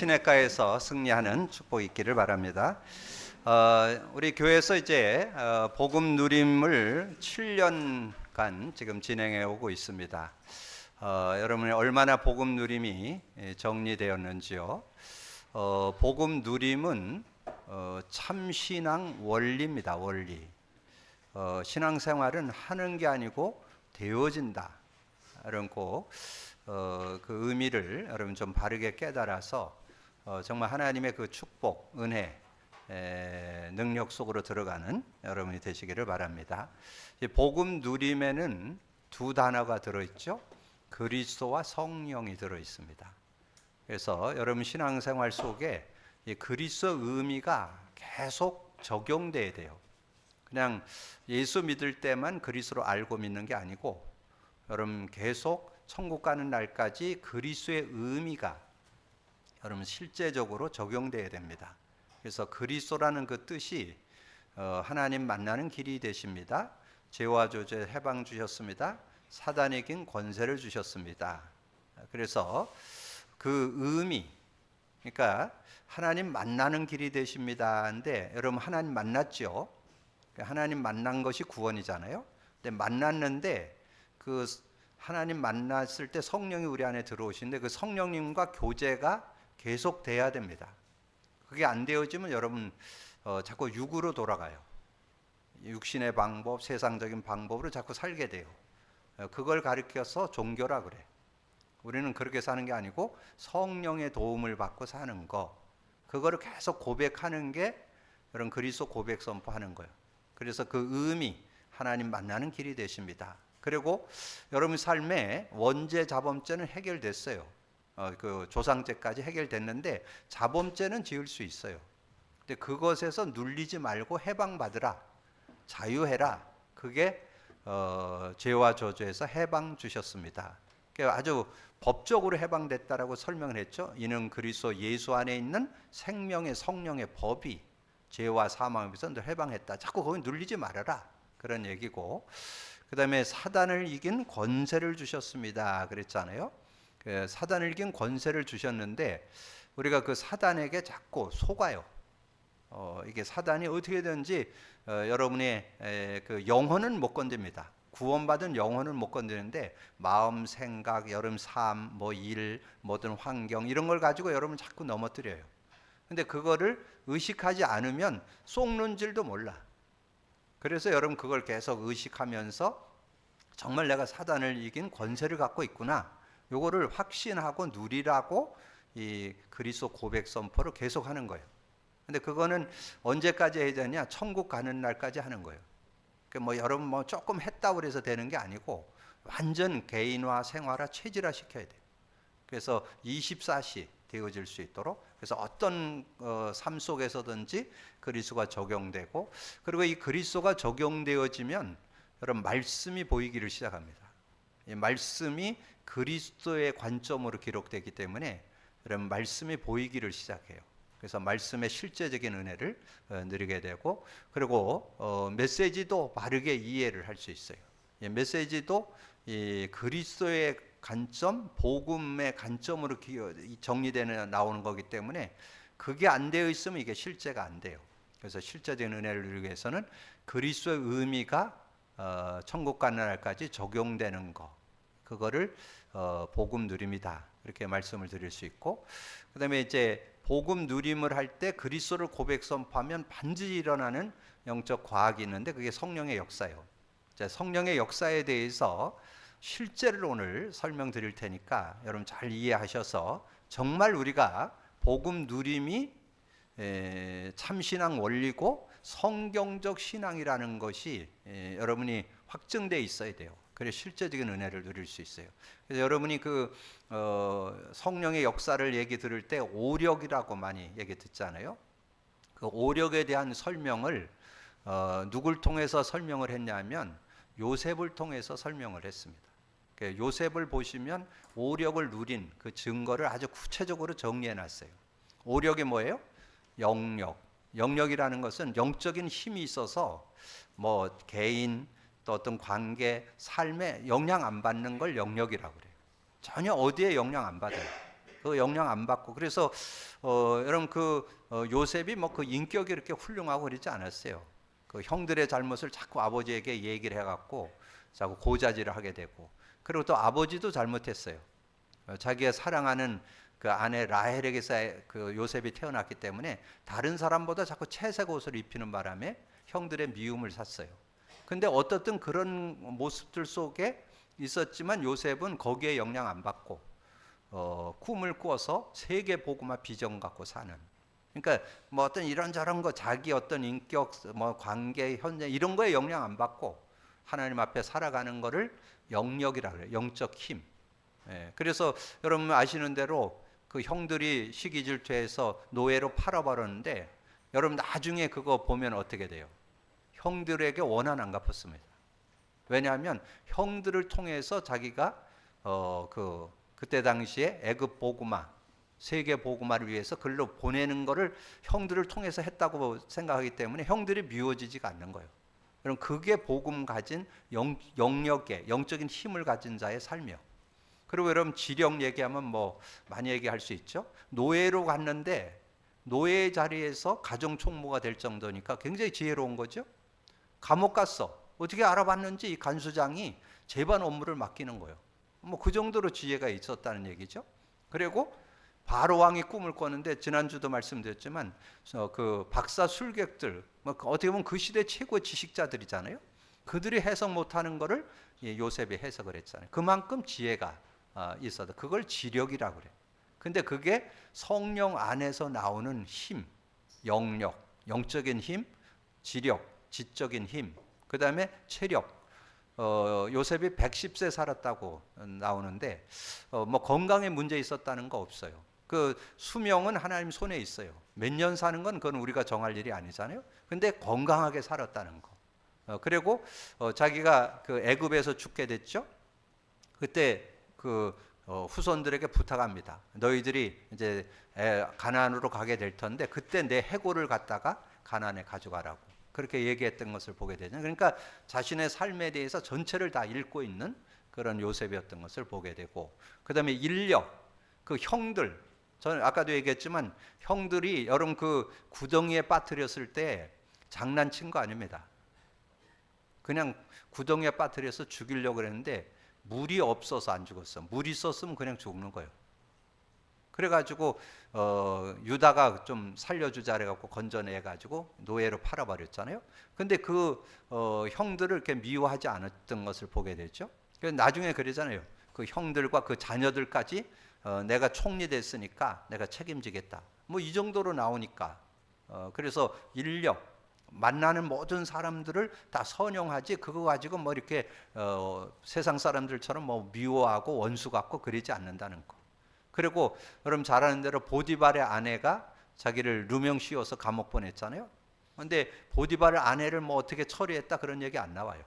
시내가에서 승리하는 축복이 있기를 바랍니다. 어, 우리 교회에서 이제 어, 복음 누림을 7년간 지금 진행해 오고 있습니다. 어, 여러분이 얼마나 복음 누림이 예, 정리되었는지요. 어, 복음 누림은 어, 참신앙 원리입니다. 원리. 어, 신앙생활은 하는 게 아니고 되어진다. 이런 꼭 어, 그 의미를 여러분 좀 바르게 깨달아서 어, 정말 하나님의 그 축복, 은혜, 에, 능력 속으로 들어가는 여러분이 되시기를 바랍니다. 이 복음 누림에는 두 단어가 들어있죠. 그리스도와 성령이 들어 있습니다. 그래서 여러분 신앙생활 속에 이 그리스도 의미가 계속 적용돼야 돼요. 그냥 예수 믿을 때만 그리스도로 알고 믿는 게 아니고 여러분 계속 천국 가는 날까지 그리스도의 의미가 여러분 실제적으로 적용돼야 됩니다. 그래서 그리스도라는 그 뜻이 어, 하나님 만나는 길이 되십니다. 죄와 조제 해방 주셨습니다. 사단에긴 권세를 주셨습니다. 그래서 그 의미, 그러니까 하나님 만나는 길이 되십니다. 근데 여러분 하나님 만났죠? 하나님 만난 것이 구원이잖아요. 근데 만났는데 그 하나님 만났을 때 성령이 우리 안에 들어오시는데 그 성령님과 교제가 계속 돼야 됩니다. 그게 안 되어지면 여러분 어, 자꾸 육으로 돌아가요. 육신의 방법, 세상적인 방법으로 자꾸 살게 돼요. 어, 그걸 가리켜서 종교라 그래. 우리는 그렇게 사는 게 아니고 성령의 도움을 받고 사는 거. 그거를 계속 고백하는 게 여러분 그리스도 고백 선포하는 거예요. 그래서 그 의미 하나님 만나는 길이 되십니다. 그리고 여러분 삶에 원죄 자범죄는 해결됐어요. 어, 그 조상죄까지 해결됐는데 자범죄는 지을 수 있어요. 근데 그것에서 눌리지 말고 해방받으라. 자유해라. 그게 어, 죄와 저주에서 해방 주셨습니다. 그러니까 아주 법적으로 해방됐다라고 설명을 했죠. 이는 그리스도 예수 안에 있는 생명의 성령의 법이 죄와 사망에서 늘 해방했다. 자꾸 거기 눌리지 말아라. 그런 얘기고. 그다음에 사단을 이긴 권세를 주셨습니다. 그랬잖아요. 그 사단을 이긴 권세를 주셨는데 우리가 그 사단에게 자꾸 속아요. 어, 이게 사단이 어떻게든지 어, 여러분의 에, 그 영혼은 못 건듭니다. 구원받은 영혼은 못 건드는데 마음, 생각, 여름 삶, 뭐 일, 모든 환경 이런 걸 가지고 여러분 자꾸 넘어뜨려요. 근데 그거를 의식하지 않으면 쏙는 줄도 몰라. 그래서 여러분 그걸 계속 의식하면서 정말 내가 사단을 이긴 권세를 갖고 있구나. 요거를 확신하고 누리라고 이 그리스도 고백 선포를 계속 하는 거예요. 근데 그거는 언제까지 해야 되냐? 천국 가는 날까지 하는 거예요. 뭐 여러분 뭐 조금 했다고 그래서 되는 게 아니고 완전 개인화, 생활화, 체질화 시켜야 돼요. 그래서 24시 되어질 수 있도록 그래서 어떤 어, 삶 속에서든지 그리스도가 적용되고 그리고 이 그리스도가 적용되어지면 여러분 말씀이 보이기를 시작합니다. 이 말씀이 그리스도의 관점으로 기록되기 때문에 여러분 말씀이 보이기를 시작해요. 그래서 말씀의 실제적인 은혜를 어, 누리게 되고 그리고 어, 메시지도 바르게 이해를 할 수 있어요. 예, 메시지도 이 그리스도의 관점, 복음의 관점으로 정리되는 나오는 거기 때문에 그게 안 되어 있으면 이게 실제가 안 돼요. 그래서 실제적인 은혜를 누리기 위해서는 그리스도의 의미가 어, 천국 가는 날까지 적용되는 거, 그거를 어, 복음 누림이다 이렇게 말씀을 드릴 수 있고, 그다음에 이제 복음 누림을 할 때 그리스도를 고백 선포하면 반드시 일어나는 영적 과학이 있는데 그게 성령의 역사예요. 자, 성령의 역사에 대해서 실제를 오늘 설명드릴 테니까 여러분 잘 이해하셔서 정말 우리가 복음 누림이 참신앙 원리고 성경적 신앙이라는 것이 여러분이 확증돼 있어야 돼요. 그래 실제적인 은혜를 누릴 수 있어요. 그래서 여러분이 그 어, 성령의 역사를 얘기 들을 때 오력이라고 많이 얘기 듣잖아요. 그 오력에 대한 설명을 어, 누굴 통해서 설명을 했냐면 요셉을 통해서 설명을 했습니다. 그 요셉을 보시면 오력을 누린 그 증거를 아주 구체적으로 정리해 놨어요. 오력이 뭐예요? 영력. 영력이라는 것은 영적인 힘이 있어서 뭐 개인 또 어떤 관계, 삶에 영향 안 받는 걸 영역이라고 그래요. 전혀 어디에 영향 안 받아요. 그 영향 안 받고 그래서 어, 여러분 그 어, 요셉이 뭐 그 인격이 이렇게 훌륭하고 그러지 않았어요. 그 형들의 잘못을 자꾸 아버지에게 얘기를 해갖고 자꾸 고자질을 하게 되고 그리고 또 아버지도 잘못했어요. 어, 자기가 사랑하는 그 아내 라헬에게서 그 요셉이 태어났기 때문에 다른 사람보다 자꾸 채색 옷을 입히는 바람에 형들의 미움을 샀어요. 근데 어떻든 그런 모습들 속에 있었지만 요셉은 거기에 영향 안 받고 어, 꿈을 꾸어서 세계 복음화 비전 갖고 사는. 그러니까 뭐 어떤 이런저런 거 자기 어떤 인격 뭐 관계 현재 이런 거에 영향 안 받고 하나님 앞에 살아가는 거를 영역이라 그래요. 영적 힘. 예, 그래서 여러분 아시는 대로 그 형들이 시기 질투해서 노예로 팔아버렸는데 여러분 나중에 그거 보면 어떻게 돼요? 형들에게 원한 안 갚았습니다. 왜냐하면 형들을 통해서 자기가 어 그 그때 당시에 애굽 보구마 세계 보구마를 위해서 글로 보내는 거를 형들을 통해서 했다고 생각하기 때문에 형들이 미워지지가 않는 거예요. 그럼 그게 복음 가진 영, 영역의 영적인 힘을 가진 자의 삶이요. 그리고 여러분 지령 얘기하면 뭐 많이 얘기할 수 있죠. 노예로 갔는데 노예 자리에서 가정 총무가 될 정도니까 굉장히 지혜로운 거죠. 감옥 갔어. 어떻게 알아봤는지 이 간수장이 재반 업무를 맡기는 거예요. 뭐 그 정도로 지혜가 있었다는 얘기죠. 그리고 바로 왕이 꿈을 꿨는데 지난주도 말씀드렸지만 어, 그 박사 술객들 뭐 어떻게 보면 그 시대 최고의 지식자들이잖아요. 그들이 해석 못하는 거를 요셉이 해석을 했잖아요. 그만큼 지혜가 어, 있어도 그걸 지력이라고 그래. 근데 그게 성령 안에서 나오는 힘, 영력, 영적인 힘, 지력, 지적인 힘, 그 다음에 체력. 어, 요셉이 110세 살았다고 나오는데 어, 뭐 건강에 문제 있었다는 거 없어요. 그 수명은 하나님 손에 있어요. 몇 년 사는 건 그건 우리가 정할 일이 아니잖아요. 근데 건강하게 살았다는 거. 어, 그리고 어, 자기가 그 애굽에서 죽게 됐죠. 그때 그 어, 후손들에게 부탁합니다. 너희들이 이제 에, 가나안으로 가게 될 텐데 그때 내 해골을 갖다가 가나안에 가져가라고. 그렇게 얘기했던 것을 보게 되죠. 그러니까 자신의 삶에 대해서 전체를 다 읽고 있는 그런 요셉이었던 것을 보게 되고 그다음에 인력 그 형들 저는 아까도 얘기했지만 형들이 여러분 그 구덩이에 빠뜨렸을 때 장난친 거 아닙니다. 그냥 구덩이에 빠뜨려서 죽이려고 그랬는데 물이 없어서 안 죽었어. 물이 있었으면 그냥 죽는 거예요. 그래가지고 어, 유다가 좀 살려주자 그래갖고 건져내가지고 노예로 팔아버렸잖아요. 근데 그 어, 형들을 이렇게 미워하지 않았던 것을 보게 되죠. 나중에 그러잖아요. 그 형들과 그 자녀들까지 어, 내가 총리 됐으니까 내가 책임지겠다. 뭐 이 정도로 나오니까 어, 그래서 인력 만나는 모든 사람들을 다 선용하지 그거 가지고 뭐 이렇게 어, 세상 사람들처럼 뭐 미워하고 원수 같고 그러지 않는다는 거. 그리고 여러분 잘 아는 대로 보디발의 아내가 자기를 누명 씌워서 감옥 보냈잖아요. 근데 보디발의 아내를 뭐 어떻게 처리했다 그런 얘기 안 나와요.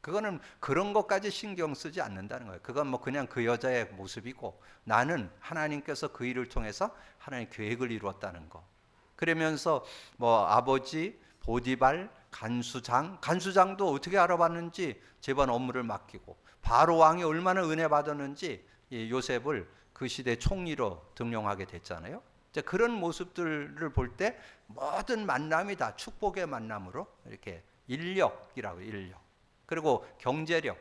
그거는 그런 것까지 신경 쓰지 않는다는 거예요. 그건 뭐 그냥 그 여자의 모습이고 나는 하나님께서 그 일을 통해서 하나님 계획을 이루었다는 거. 그러면서 뭐 아버지 보디발 간수장 간수장도 어떻게 알아봤는지 재반 업무를 맡기고 바로 왕이 얼마나 은혜 받았는지 이 요셉을 그 시대 총리로 등용하게 됐잖아요. 그런 모습들을 볼 때 모든 만남이 다 축복의 만남으로 이렇게 인력이라고 인력. 그리고 경제력.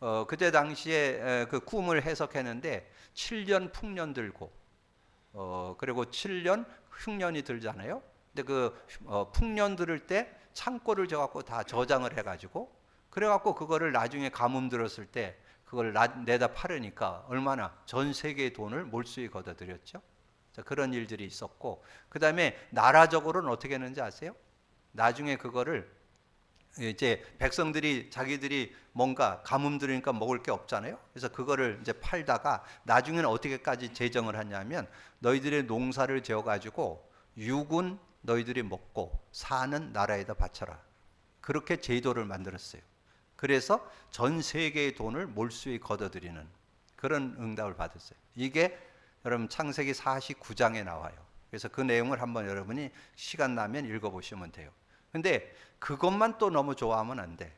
어, 그때 당시에 에, 그 꿈을 해석했는데 7년 풍년 들고 어, 그리고 7년 흉년이 들잖아요. 근데 그 어, 풍년 들을 때 창고를 져 갖고 다 저장을 해 가지고 그래 갖고 그거를 나중에 가뭄 들었을 때 그걸 나, 내다 팔으니까 얼마나 전 세계의 돈을 몰수히 걷어들였죠. 자, 그런 일들이 있었고 그 다음에 나라적으로는 어떻게 했는지 아세요? 나중에 그거를 이제 백성들이 자기들이 뭔가 가뭄 들으니까 먹을 게 없잖아요. 그래서 그거를 이제 팔다가 나중에는 어떻게까지 재정을 하냐면 너희들의 농사를 지어 가지고 육은 너희들이 먹고 사는 나라에다 바쳐라. 그렇게 제도를 만들었어요. 그래서 전 세계의 돈을 몰수히 걷어들이는 그런 응답을 받았어요. 이게 여러분 창세기 49장에 나와요. 그래서 그 내용을 한번 여러분이 시간 나면 읽어보시면 돼요. 근데 그것만 또 너무 좋아하면 안 돼.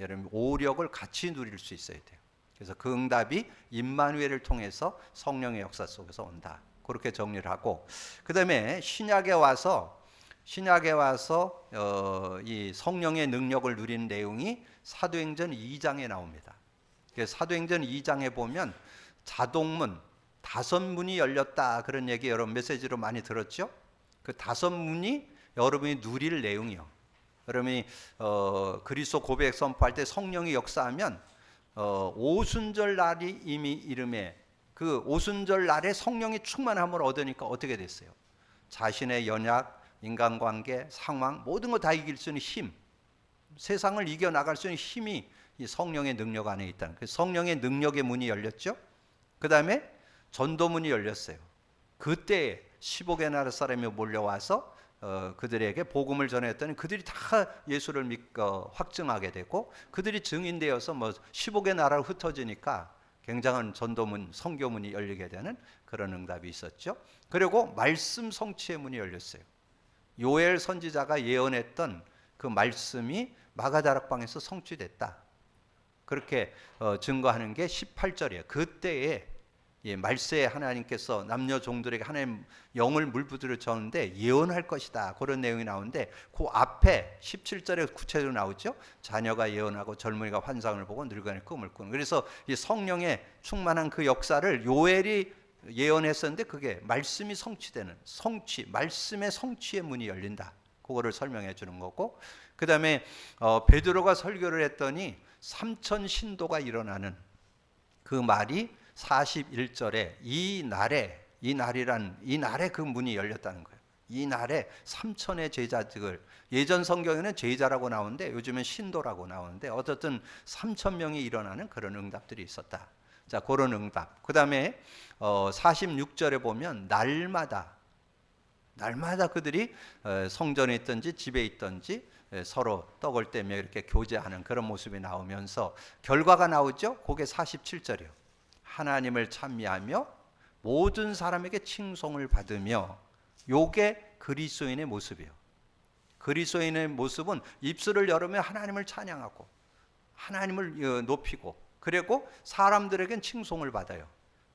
여러분 오력을 같이 누릴 수 있어야 돼요. 그래서 그 응답이 임마누엘을 통해서 성령의 역사 속에서 온다. 그렇게 정리를 하고 그다음에 신약에 와서 신약에 와서 어, 이 성령의 능력을 누리는 내용이 사도행전 2장에 나옵니다. 사도행전 2장에 보면 자동문 다섯 문이 열렸다 그런 얘기 여러분 메시지로 많이 들었죠? 그 다섯 문이 여러분이 누릴 내용이요. 여러분이 어, 그리스도 고백 선포할 때 성령이 역사하면 어, 오순절 날이 이미 이름에 그 오순절 날에 성령이 충만함을 얻으니까 어떻게 됐어요? 자신의 연약, 인간관계, 상황 모든 거 다 이길 수 있는 힘, 세상을 이겨 나갈 수 있는 힘이 이 성령의 능력 안에 있다는 그 성령의 능력의 문이 열렸죠. 그 다음에 전도문이 열렸어요. 그때 15개 나라 사람이 몰려와서 어, 그들에게 복음을 전했더니 그들이 다 예수를 믿고 확증하게 되고 그들이 증인되어서 뭐 15개 나라로 흩어지니까 굉장한 전도문, 성교문이 열리게 되는 그런 응답이 있었죠. 그리고 말씀 성취의 문이 열렸어요. 요엘 선지자가 예언했던 그 말씀이 마가다락방에서 성취됐다. 그렇게 어, 증거하는 게 18절이에요. 그때에 예, 말세에 하나님께서 남녀 종들에게 하나님 영을 물부들어 줬는데 예언할 것이다. 그런 내용이 나오는데 그 앞에 17절에 구체적으로 나오죠. 자녀가 예언하고 젊은이가 환상을 보고 늙은이 꿈을 꾸는. 그래서 이 성령의 충만한 그 역사를 요엘이 예언했었는데 그게 말씀이 성취되는 성취, 말씀의 성취의 문이 열린다. 그거를 설명해 주는 거고 그다음에 어, 베드로가 설교를 했더니 삼천 신도가 일어나는 그 말이 41절에 이 날에 이 날이란 이 날에 그 문이 열렸다는 거예요. 이 날에 삼천의 제자들 예전 성경에는 제자라고 나오는데 요즘은 신도라고 나오는데 어쨌든 삼천 명이 일어나는 그런 응답들이 있었다. 자 그런 응답. 그 다음에 어, 46절에 보면 날마다 날마다 그들이 어, 성전에 있든지 집에 있든지 에, 서로 떡을 떼며 이렇게 교제하는 그런 모습이 나오면서 결과가 나오죠. 그게 47절이요. 하나님을 찬미하며 모든 사람에게 칭송을 받으며 요게 그리스도인의 모습이에요. 그리스도인의 모습은 입술을 열으며 하나님을 찬양하고 하나님을 어, 높이고 그리고 사람들에겐 칭송을 받아요.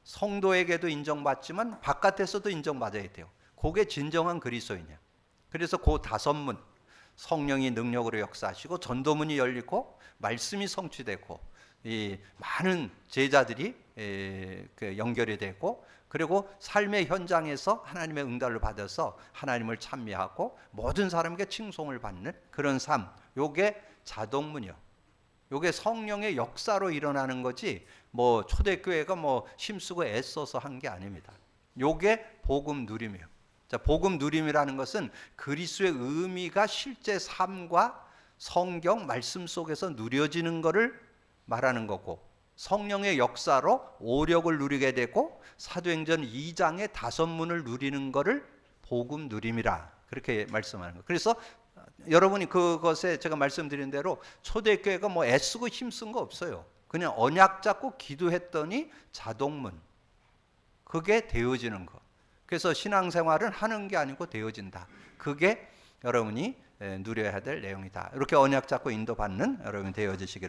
성도에게도 인정받지만 바깥에서도 인정받아야 돼요. 그게 진정한 그리스도인이야. 그래서 그 다섯 문 성령이 능력으로 역사하시고 전도문이 열리고 말씀이 성취되고 이 많은 제자들이 연결이 되고 그리고 삶의 현장에서 하나님의 응답을 받아서 하나님을 찬미하고 모든 사람에게 칭송을 받는 그런 삶. 요게 자동문이요. 요게 성령의 역사로 일어나는 거지 뭐 초대교회가 뭐 힘쓰고 애써서 한 게 아닙니다. 요게 복음 누림이에요. 자, 복음 누림이라는 것은 그리스도의 의미가 실제 삶과 성경 말씀 속에서 누려지는 것을 말하는 거고 성령의 역사로 오력을 누리게 되고 사도행전 2장의 다섯 문을 누리는 것을 복음 누림이라 그렇게 말씀하는 거. 그래서 여러분이 그것에 제가 말씀드린 대로 초대교회가 뭐 애쓰고 힘쓴 거 없어요. 그냥 언약 잡고 기도했더니 자동문. 그게 되어지는 거. 그래서 신앙생활은 하는 게 아니고 되어진다. 그게 여러분이 누려야 될 내용이다. 이렇게 언약 잡고 인도받는 여러분 되어지시기를